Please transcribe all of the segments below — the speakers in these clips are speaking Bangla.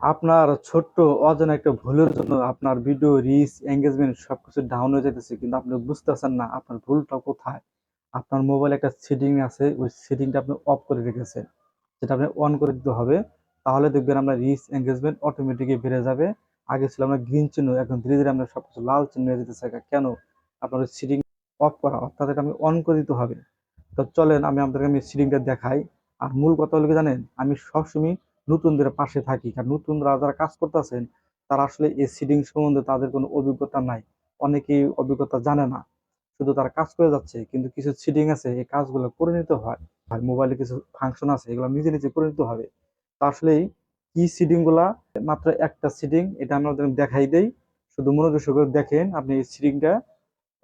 আপনার ছোট্ট অজানা একটা ভুলের জন্য আপনার ভিডিও রিচ এঙ্গেজমেন্ট সবকিছু ডাউন হয়ে যেতেছে কিন্তু আপনি বুঝতেছেন না আপনার ভুলটা কোথায়। আপনার মোবাইলে একটা সেটিং আছে, ওই সেটিংটা আপনি অফ করে রেখেছেন। যেটা আপনি অন করে দিতে হবে, তাহলে দেখবেন আপনার রিচ এঙ্গেজমেন্ট অটোমেটিকই বেড়ে যাবে। আগে ছিল আমরা গ্রিন চিহ্ন, এখন ধীরে ধীরে আমরা সবকিছু লাল চিহ্ন হয়ে যেতেছে কেন? আপনার ওই সেটিং অফ করা, অর্থাৎ এটা আমি অন করে দিতে হবে। তো চলেন আমি আপনাদেরকে আমি সেটিংটা দেখাই। আর মূল কথা হলো কি জানেন? আমি সবসময় নতুনদের পাশে থাকি, কারণ নতুনরা যারা কাজ করতেছেন, তারা আসলে এই সিডিং সম্বন্ধে তাদের কোনো অভিজ্ঞতা নাই। অনেকেই অভিজ্ঞতা জানে না, শুধু তারা কাজ করে যাচ্ছে, কিন্তু কিছু সিডিং আছে, এই কাজগুলো করে নিতে হয়। আর মোবাইলে কিছু ফাংশন আছে, এগুলো নিজে নিজে করে নিতে হবে। তা আসলে কি সিডিংগুলা, মাত্র একটা সিডিং এটা আমরা দেখাই দেই। শুধু মনোযোগ সহকারে দেখেন, আপনি এই সিডিংটা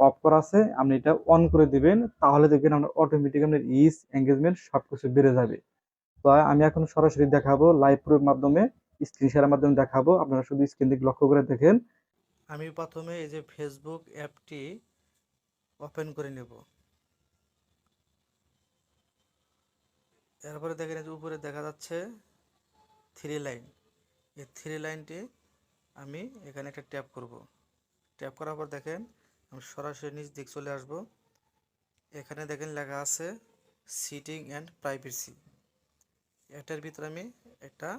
অফ করা আছে, আপনি এটা অন করে দিবেন, তাহলে দেখবেন আপনার অটোমেটিক আপনার ইস এঙ্গেজমেন্ট সবকিছু বেড়ে যাবে। তো আমি এখন সরাসরি দেখাবো লাইভ প্রোর মাধ্যমে স্ক্রিন শেয়ারের মাধ্যমে দেখাবো। আপনারা শুধু স্ক্রিন দিকে লক্ষ্য করে দেখেন। আমি প্রথমে এই যে ফেসবুক অ্যাপটি ওপেন করে নেব। এরপরে দেখেন যে উপরে দেখা যাচ্ছে থ্রি লাইন এই থ্রি লাইনটি আমি এখানে একটা ট্যাপ করব। ট্যাপ করার পর দেখেন, আমি সরাসরি নিচ দিক চলে আসব। এখানে দেখেন লেখা আছে সিটিং অ্যান্ড প্রাইভেসি এটার ভিতরে আমি একটা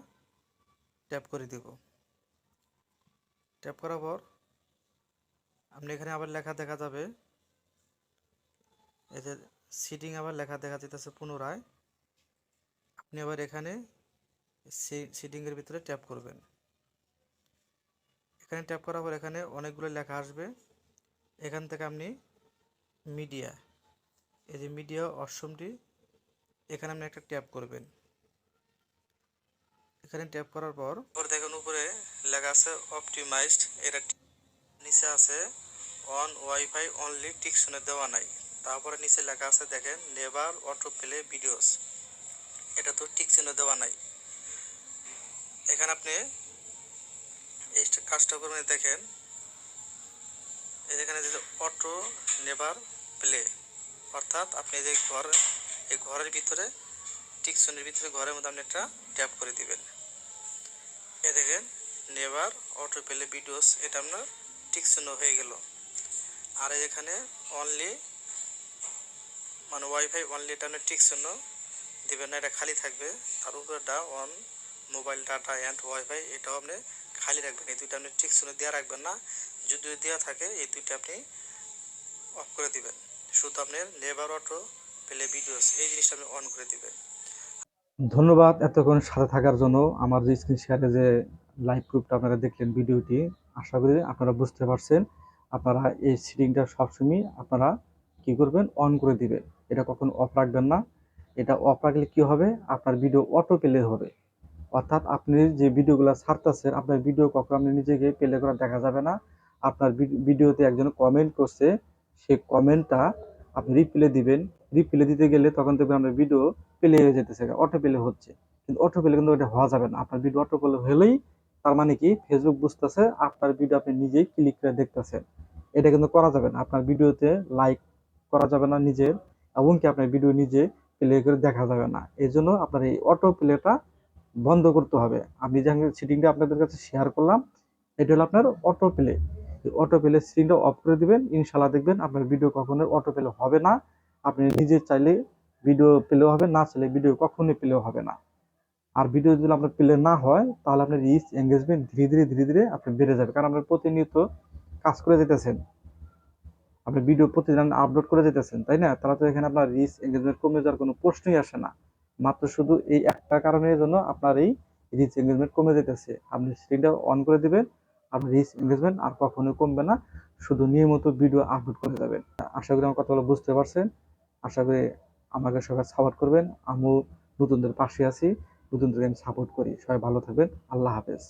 ট্যাপ করে দেব। ট্যাপ করার পর আপনি এখানে আবার লেখা দেখা যাবে, এই যে সিটিং আবার লেখা দেখা যেতেছে পুনরায়, আপনি আবার এখানে সিটিংয়ের ভিতরে ট্যাপ করবেন। এখানে ট্যাপ করার পর এখানে অনেকগুলো লেখা আসবে। এখান থেকে আপনি মিডিয়া এই যে মিডিয়া অপশনটি, এখানে আপনি একটা ট্যাপ করবেন। এখানে ট্যাপ করার পর উপরে দেখুন উপরে লেখা আছে অপটিমাইজড এটা নিচে আছে অন ওয়াইফাই অনলি টিকশনে দেওয়া নাই। তারপরে নিচে লেখা আছে দেখেন নেভার অটো প্লে ভিডিওস এটা তো টিকশনে দেওয়া নাই। এখানে আপনি এই কাজটা করে দেখেন এখানে যে অটো নেভার প্লে অর্থাৎ আপনি যে ঘর, এই ঘরের ভিতরে টিকশনের ভিতরে, ঘরের মধ্যে আপনি একটা ট্যাপ করে দিবেন। এ দেখেন, নেভার অটো প্লে ভিডিওস এটা আপনার টিকশন হয়ে গেল। আর এখানে অনলি মানে ওয়াইফাই অনলি এটা আপনার টিকশন দিবেন না, এটা খালি থাকবে। তার উপরেটা on mobile data and wifi এটাও আপনি খালি রাখবেন। এই দুইটা আপনি টিকশনে দেওয়া রাখবেন না। যদি দেওয়া থাকে, এই দুইটা আপনি অফ করে দিবেন। শুধু আপনার নেভার অটো প্লে ভিডিওস এই জিনিসটা আপনি অন করে দিবেন। ধন্যবাদ এতক্ষণ সাথে থাকার জন্য। আমার যে স্ক্রিন শেয়ারে যে লাইভ গ্রুপটা আপনারা দেখলেন, ভিডিওটি, আশা করি আপনারা বুঝতে পারছেন। আপনারা এই সিটিংটা সবসময় আপনারা কি করবেন? অন করে দিবেন। এটা কখন অফ রাখবেন না। এটা অফ রাখলে কি হবে? আপনার ভিডিও অটো প্লে হবে। অর্থাৎ আপনি যে ভিডিওগুলো ছাড়তেছেন, আপনার ভিডিও কখন আপনি নিজেকে প্লে করা দেখা যাবে না। আপনার ভিডিওতে একজন কমেন্ট করছে সেই কমেন্টটা আপনি রিপ্লে দিবেন। রিপ্লে দিতে গেলে তখন দেখবেন আপনার ভিডিও প্লে হয়ে যেতেছে অটো প্লে হচ্ছে। কিন্তু অটো প্লে কিন্তু এটা হওয়া যাবে না। আপনার ভিডিও অটো প্লে হলেই তার মানে কি? ফেসবুক বুঝতেছে, আপনার ভিডিও আপনি নিজেই ক্লিক করে দেখতেছেন। এটা কিন্তু করা যাবে না। আপনার ভিডিওতে লাইক করা যাবে না নিজের কি আপনার ভিডিও নিজে প্লে করে দেখা যাবে না। এই জন্য আপনার এই অটো প্লেটা বন্ধ করতে হবে। আমি যে সেটিংটা আপনাদের কাছে শেয়ার করলাম, এটা হলো আপনার অটো প্লে অটো প্লে সেটিংটা অফ করে দিবেন। ইনশাল্লাহ দেখবেন আপনার ভিডিও কখনো অটো প্লে হবে না। আপনি নিজে চাইলে ভিডিও প্লেও হবে, না চাইলে ভিডিও কখনোই প্লেও হবে না। আর ভিডিও যদি আপনার প্লে না হয়, তাহলে আপনার রিচ এঙ্গেজমেন্ট ধীরে ধীরে ধীরে ধীরে আপনি বেড়ে যাবে। কারণ আপনার প্রতিনিয়ত কাজ করে যেতেছেন আপনি ভিডিও প্রতিদিন আপলোড করে যেতেছেন তাই না? তাহলে তো এখানে আপনার রিচ এঙ্গেজমেন্ট কমে যাওয়ার কোনো প্রশ্নই আসে না। মাত্র শুধু এই একটা কারণের জন্য আপনার এই রিচ এঙ্গেজমেন্ট কমে যেতেছে আপনি স্ক্রিনটা অন করে দিবেন। আপনার রিচ ইনভেস্টমেন্ট আর কখনো কমবে না। শুধু নিয়মিত ভিডিও আপলোড করে যাবেন। আশা করি আমার কথাগুলো বুঝতে পারছেন। আশা করি আমাকে সবাই সাপোর্ট করবেন। আমিও নতুনদের পাশে আছি। নতুনদের আমি সাপোর্ট করি। সবাই ভালো থাকবেন। আল্লাহ হাফেজ।